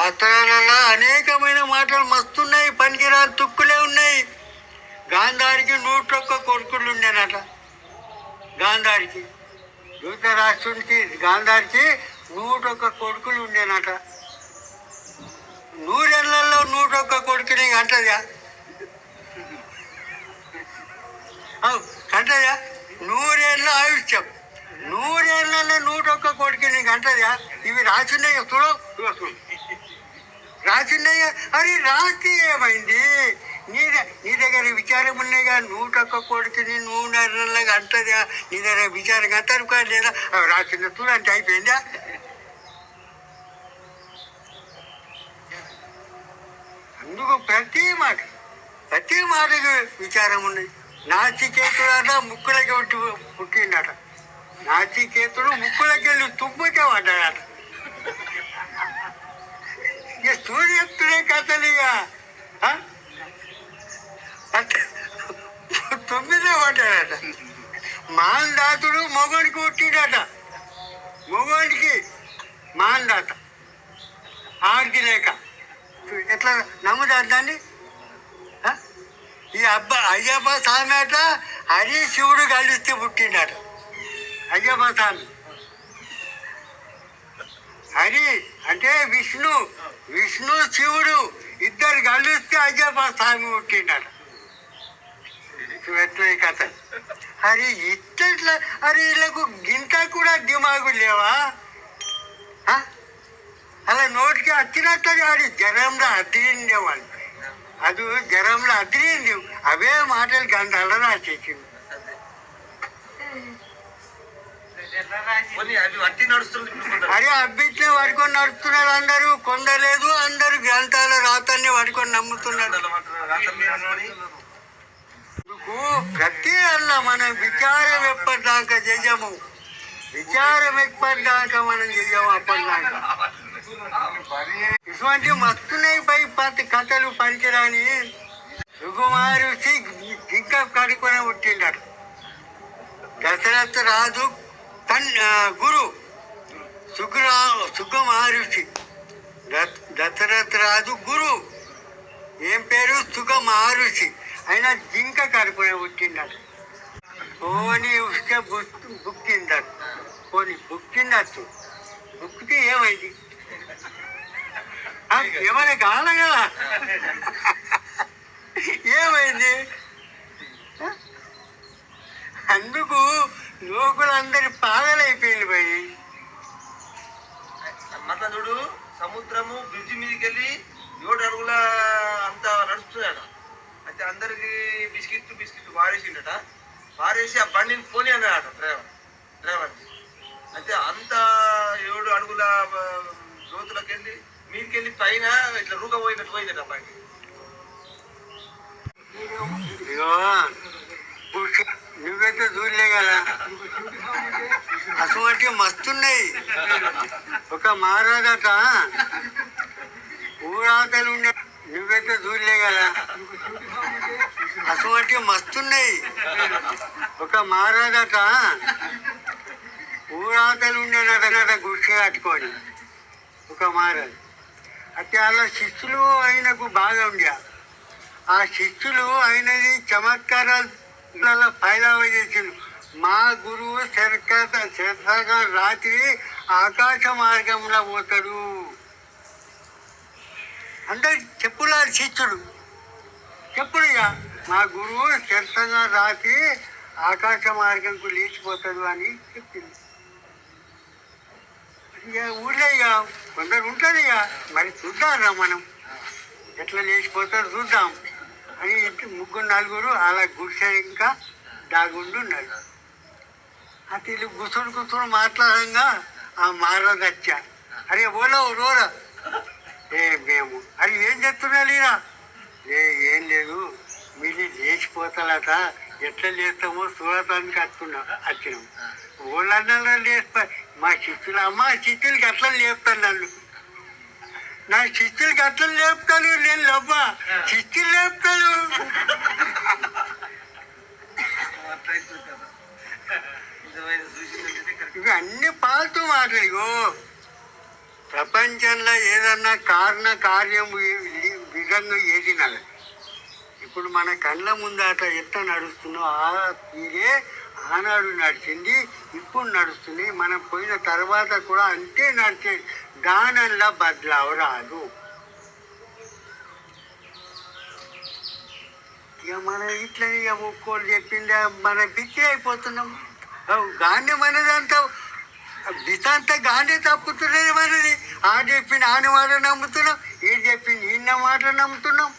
శాస్త్రాలలో అనేకమైన మాటలు మస్తున్నాయి పనికిరాని తుక్కులే ఉన్నాయి. గాంధారికి నూటొక్క కొడుకులు ఉండేనట గాంధారికి ధృతరాష్ట్రునికి గాంధారికి నూటొక్క కొడుకులు ఉండేనట నూరెళ్ళలో నూటొక్క కొడుకుని అంటదా అంటదా నూరేళ్ళ ఆయుష్యం. నూరేళ్ళలో నూటొక్క కొడుకుని అంటదా ఇవి రాసిండే చూడు ఇగో చూడు. రాసిండే అరే రాసి ఏమైంది? నీ నీ దగ్గర విచారం ఉన్నాయిగా నూటొక్క నువ్వు నూనెళ్ళగా అంటదా నీ దగ్గర విచారం అంటారు కాదు లేదా? అవి రాసిందే అయిపోయిందా? అందుకు ప్రతి మాట ప్రతి మాటకు విచారం ఉన్నది నాచికేతుడు ముక్కులకి పుట్టి పుట్టిండట నాచికేతుడు ముక్కులకి వెళ్ళి తుమ్ముకే పడ్డాడట ఇక సూర్యత్తుడే కథలు ఇక ఆ? అట్ట- తొమ్మిదే పడ్డాడట మాందాతుడు మొగోడికి పుట్టిండట. మొగోడికి మాందాత. ఆడికి లేక ఎట్లా నమ్ముతారు దాన్ని? ఈ అబ్బా అయ్యప్ప స్వామి అట హరి శివుడు కలిస్తే పుట్టిండట. అయ్యప్ప స్వామి. హరి అంటే విష్ణు. విష్ణు శివుడు ఇద్దరు కలిస్తే అయ్యప్ప స్వామి పుట్టిండట. ఈ కథ? హరి ఇట్లా అరే వీళ్ళకు గింత కూడా దిమాగు లేవా? అలా నోటికి వచ్చినట్టు ఆడి జ్వరంలో అదిరిండేవాళ్ళు అది జ్వరంలో అదిరింది అవే మాటలు గంటల్లో రాసేసింది. అరే అబ్బిట్లే పడుకొని నడుస్తున్నారు అందరూ. కొండలేదు అందరూ గ్రంథాల రాతల్ని పడుకొని నమ్ముతున్నారు. కొందరు ప్రతి అల్ల మనం విచారం ఎప్పటిదాకా చెయ్యము. విచారం ఎప్పటిదాకా మనం చెయ్యము అప్పటిదాకా. ఇటువంటి మస్తున్నాయి పై పత్తి కథలు పనికిరాని సుకుమారు ఇంకా కడుకొని పుట్టిండాడు. దశరథ రాజు తన్ గురు సుగ్రా సుఖ దశరథ రాజు గురు. ఏం పేరు? సుఖ మహర్షి అయినా జింక కడుపున పుట్టిండాడు పోనీ ఉష్క బుక్కిందడు పోనీ బుక్కిండచ్చు బుక్కితే ఏమైంది? ఏమైనా కావాలి కదా? ఏమైంది? అందుకు లోకులందరి పాగలైపోయింది పోయి మతనుడు సముద్రము బ్రిడ్జి మీదకి వెళ్ళి ఏడు అడుగుల అంతా నడుస్తున్నాడు అయితే అందరికి బిస్కెట్లు బిస్కెట్లు వారేసిండట వారేసి ఆ బండిని పోనీ అన్నాడట డ్రైవర్ డ్రైవర్ అయితే అంత ఏడు అడుగుల లోతులకు వెళ్ళి మీదకి పైన ఇట్లా రూగ పోయినట్టు పోయిందట బండి. నువ్వైతే చూడలే కదా. అటువంటి మస్తున్నాయి. ఒక మారాదట ఊరాతలు ఉండే నువ్వైతే చూడలే కదా. అటువంటి మస్తున్నాయి. ఒక మారాదట ఊరాతలు ఉండేనట గుర్చి కట్టుకొని ఒక మారాదు అయితే అలా శిష్యులు ఆయనకు బాగా ఉండే. ఆ శిష్యులు ఆయనది చమత్కారాల ఫైలావ చేసిండు మా గురువు శరకత శరసగా రాత్రి ఆకాశ మార్గంలో పోతాడు. అందరు చెప్పులా శిష్యుడు చెప్పుడు ఇక మా గురువు శరసగా రాసి ఆకాశ మార్గంకు లేచిపోతాడు అని చెప్పింది. ఇక ఊళ్ళో ఇక కొందరు ఉంటారు ఇక. మరి చూద్దాం మనం. ఎట్లా లేచిపోతారో చూద్దాం అని ఇంటి ముగ్గురు నలుగురు అలా గుడిసె ఇంకా దాగుండున్నాడు అతను గుసుడు గుసుడు మాట్లాడంగా ఆ మారదచ్చా. అరే ఓలో రోరా. మేము అది ఏం చెప్తున్నారు ఈయన? ఏ ఏం లేదు. మీరు లేచిపోతారట ఎట్లా లేస్తామో చూడటానికి వస్తున్నాం వచ్చినాం ఓళ్ళన్నా లేస్తా మా శిష్యులు అమ్మ శిష్యులకి ఎట్లా లేపుతాను నన్ను. నా శిష్యులకి అట్లా లేపుతాను నేను లవ్వా శిష్యులు లేపుతాను ఇవి అన్ని పాల్తూ మాటలు ఇగో. ప్రపంచంలో ఏదన్నా కారణ కార్యం విధంగా ఏది నడదు ఇప్పుడు మన కళ్ళ ముందట ఎట్లా నడుస్తున్నాం ఆ తీరే ఆనాడు నడిచింది ఇప్పుడు నడుస్తుంది. మనం పోయిన తర్వాత కూడా అంతే నడిచే దానంలో బదలావు రాదు. ఇక మనం ఇట్లనే ఇక ఒక్కోళ్ళు చెప్పిందా మన పిచ్చి అయిపోతున్నాం. అవు అనేది అంతా అంతా గాంధీ తప్పుతున్నది మనది ఆ చెప్పిన ఆని మాట నమ్ముతున్నాం ఈ చెప్పింది ఈయన మాట నమ్ముతున్నాం.